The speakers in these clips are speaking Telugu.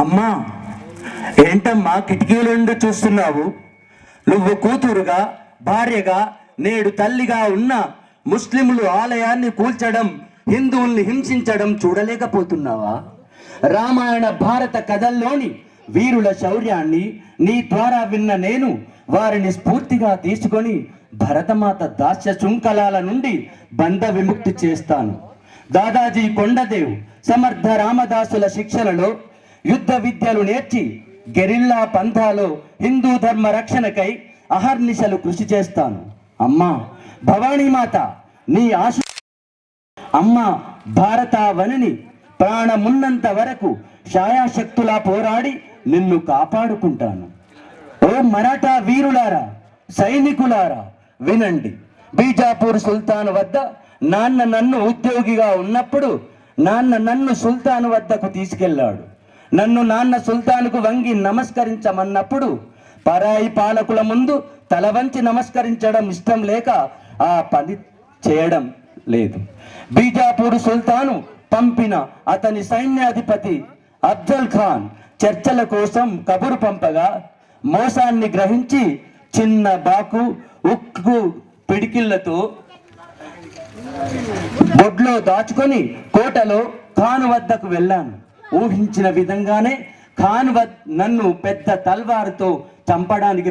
అమ్మా ఏంటమ్మా కిటికీలుండి చూస్తున్నావు? నువ్వు కూతురుగా భార్యగా నేడు తల్లిగా ఉన్నా ముస్లింలు ఆలయాన్ని కూల్చడం హిందువుల్ని హింసించడం చూడలేకపోతున్నావా? రామాయణ భారత కథల్లోని వీరుల శౌర్యాన్ని నీ ద్వారా విన్న నేను వారిని స్ఫూర్తిగా తీసుకొని భరతమాత దాస్య శృంఖలాల నుండి బంధ విముక్తి చేస్తాను. దాదాజీ కొండదేవ్ సమర్థ రామదాసుల శిక్షణలో యుద్ధ విద్యలు నేర్చి గెరిల్లా పంథాలో హిందూ ధర్మ రక్షణకై అహర్నిశలు కృషి చేస్తాను. అమ్మా భవానీమాత నీ ఆశ అమ్మ భారత వనిని ప్రాణమున్నంత వరకు ఛాయాశక్తులా పోరాడి నిన్ను కాపాడుకుంటాను. ఓ మరాఠా వీరులారా సైనికులారా వినండి. బీజాపూర్ సుల్తాన్ వద్ద నాన్న నన్ను ఉద్యోగిగా ఉన్నప్పుడు నాన్న నన్ను సుల్తాన్ వద్దకు తీసుకెళ్ళాడు. నన్ను నాన్న సుల్తాన్కు వంగి నమస్కరించమన్నప్పుడు పరాయి పాలకుల ముందు తల వంచి నమస్కరించడం ఇష్టం లేక ఆ పని చేయడం లేదు. బీజాపూర్ సుల్తాను పంపిన అతని సైన్యాధిపతి అఫ్జల్ ఖాన్ చర్చల కోసం కబురు పంపగా మోసాన్ని గ్రహించి చిన్న బాకు ఉక్కు పిడికిళ్ళతో బొడ్లో దాచుకొని కోటలో ఖాన్ వద్దకు వెళ్ళాను. ఊహించిన విధంగానే ఖాన్ వద్ నన్ను పెద్ద తల్వారుతో చంపడానికి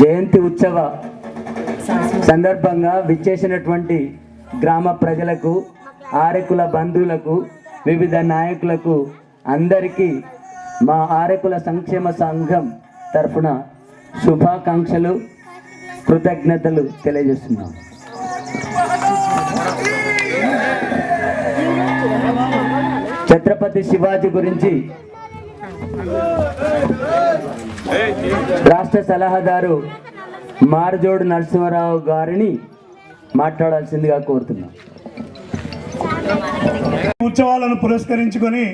జయంతి ఉత్సవ సందర్భంగా విచ్చేసినటువంటి గ్రామ ప్రజలకు ఆరెకుల బంధువులకు వివిధ నాయకులకు అందరికీ మా ఆరెకుల సంక్షేమ సంఘం తరఫున శుభాకాంక్షలు కృతజ్ఞతలు తెలియజేస్తున్నాం. ఛత్రపతి శివాజీ గురించి రాష్ట్ర సలహాదారు మార్జోడు నరసింహారావు గారిని మాట్లాడాల్సిందిగా కోరుతున్నాం. ఉత్సవాలను పురస్కరించుకొని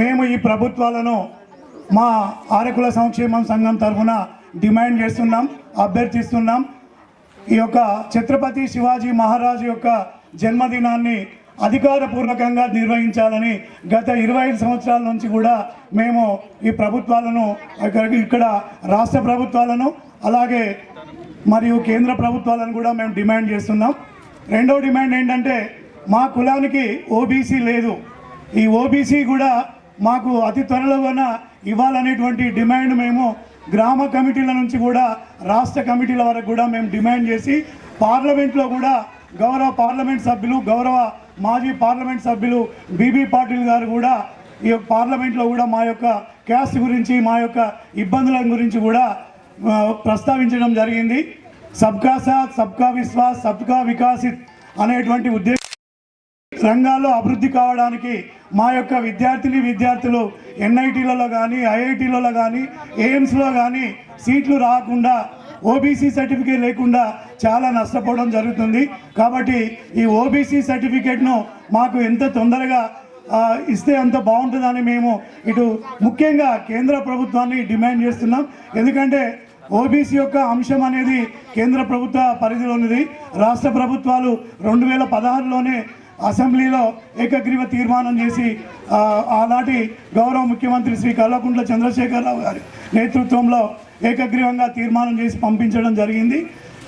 మేము ఈ ప్రభుత్వాలను మా ఆరకుల సంక్షేమం సంఘం తరఫున డిమాండ్ చేస్తున్నాం అభ్యర్థిస్తున్నాం. ఈ యొక్క ఛత్రపతి శివాజీ మహారాజు యొక్క జన్మదినాన్ని అధికారపూర్వకంగా నిర్వహించాలని గత ఇరవై ఐదు సంవత్సరాల నుంచి కూడా మేము ఈ ప్రభుత్వాలను ఇక్కడ- ఇక్కడ రాష్ట్ర ప్రభుత్వాలను అలాగే మరియు కేంద్ర ప్రభుత్వాలను కూడా మేము డిమాండ్ చేస్తున్నాం. రెండో డిమాండ్ ఏంటంటే మా కులానికి ఓబీసీ లేదు. ఈ ఓబీసీ కూడా మాకు అతి త్వరలోన ఇవ్వాలనేటువంటి డిమాండ్ మేము గ్రామ కమిటీల నుంచి కూడా రాష్ట్ర కమిటీల వరకు కూడా మేము డిమాండ్ చేసి పార్లమెంట్లో కూడా గౌరవ పార్లమెంట్ సభ్యులు గౌరవ మాజీ పార్లమెంట్ సభ్యులు బీబీ పాటిల్ గారు కూడా ఈ పార్లమెంట్లో కూడా మా యొక్క క్యాస్ట్ గురించి మా యొక్క ఇబ్బందుల గురించి కూడా ప్రస్తావించడం జరిగింది. సబ్కా సాత్ సబ్కా విశ్వాస్ సబ్కా వికాసిత్ అనేటువంటి ఉద్దేశం రంగాల్లో అభివృద్ధి కావడానికి మా యొక్క విద్యార్థిని విద్యార్థులు ఎన్ఐటీలలో కానీ ఐఐటీలలో కానీ ఎయిమ్స్లో కానీ సీట్లు రాకుండా ఓబీసీ సర్టిఫికేట్ లేకుండా చాలా నష్టపోవడం జరుగుతుంది. కాబట్టి ఈ ఓబీసీ సర్టిఫికేట్ను మాకు ఎంత తొందరగా ఇస్తే అంత బాగుంటుందని మేము ఇటు ముఖ్యంగా కేంద్ర ప్రభుత్వాన్ని డిమాండ్ చేస్తున్నాం. ఎందుకంటే ఓబీసీ యొక్క అంశం అనేది కేంద్ర ప్రభుత్వ పరిధిలోనిది. రాష్ట్ర ప్రభుత్వాలు రెండు వేల పదహారులోనే అసెంబ్లీలో ఏకగ్రీవ తీర్మానం చేసి ఆనాటి గౌరవ ముఖ్యమంత్రి శ్రీ కల్వకుంట్ల చంద్రశేఖరరావు గారి నేతృత్వంలో ఏకగ్రీవంగా తీర్మానం చేసి పంపించడం జరిగింది.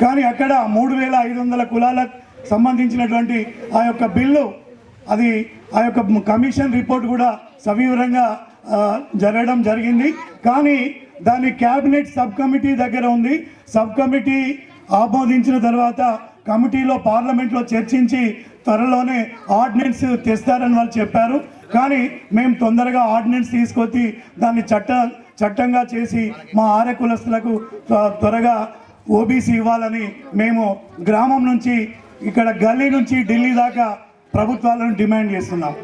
కానీ అక్కడ మూడు వేల ఐదు వందల కులాలకు సంబంధించినటువంటి ఆ యొక్క బిల్లు అది ఆ యొక్క కమిషన్ రిపోర్ట్ కూడా సవివరంగా జరగడం జరిగింది. కానీ దాని క్యాబినెట్ సబ్ కమిటీ దగ్గర ఉంది. సబ్ కమిటీ ఆమోదించిన తర్వాత కమిటీలో పార్లమెంట్లో చర్చించి త్వరలోనే ఆర్డినెన్స్ తెస్తారని వాళ్ళు చెప్పారు. కానీ మేము తొందరగా ఆర్డినెన్స్ తీసుకొచ్చి దాన్ని చట్ట చట్టంగా చేసి మా ఆర్య కులస్తులకు త్వరగా ఓబీసీ ఇవ్వాలని మేము గ్రామం నుంచి ఇక్కడ గల్లీ నుంచి ఢిల్లీ దాకా ప్రభుత్వాలను డిమాండ్ చేస్తున్నాం.